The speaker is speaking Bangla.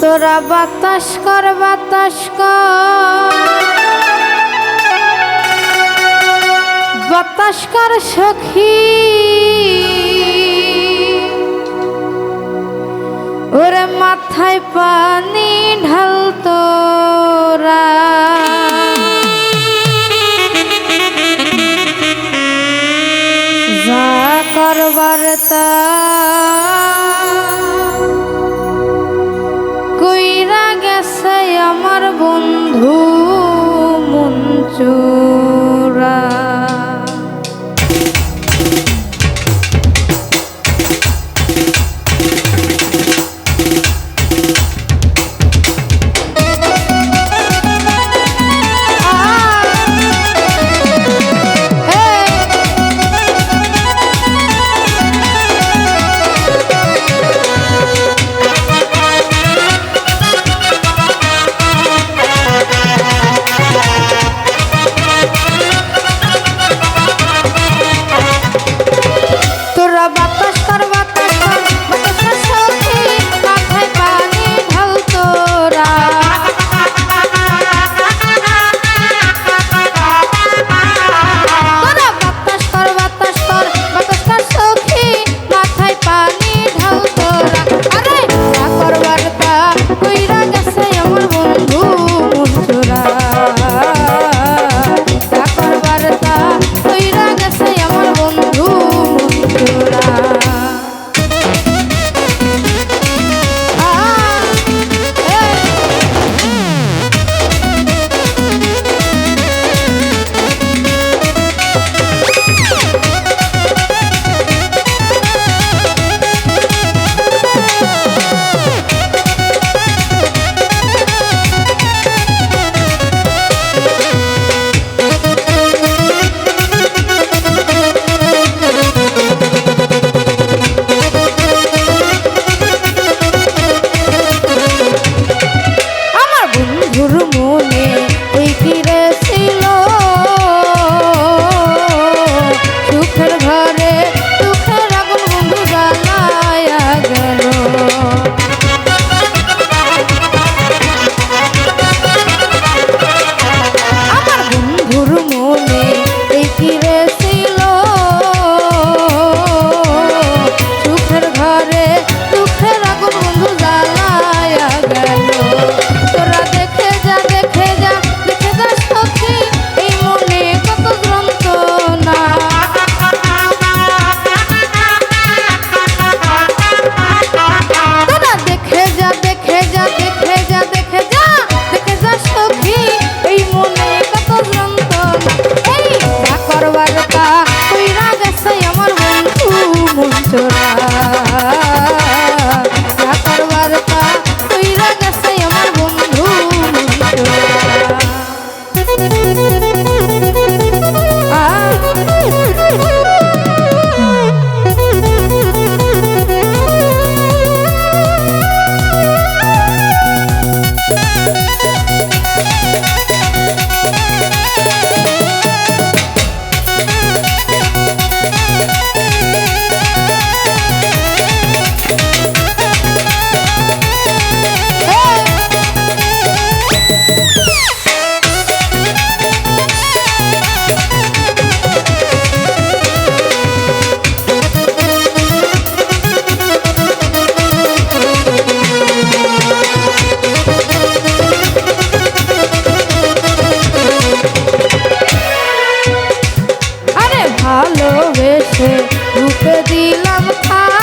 তোরা বাতাস কর, বাতাস বাতাস কর সখী। ওরে মাথায় পানি ঢাল তোরা। যা করবার তা Pastora. ভালোবেসে রূপে দিলাম খা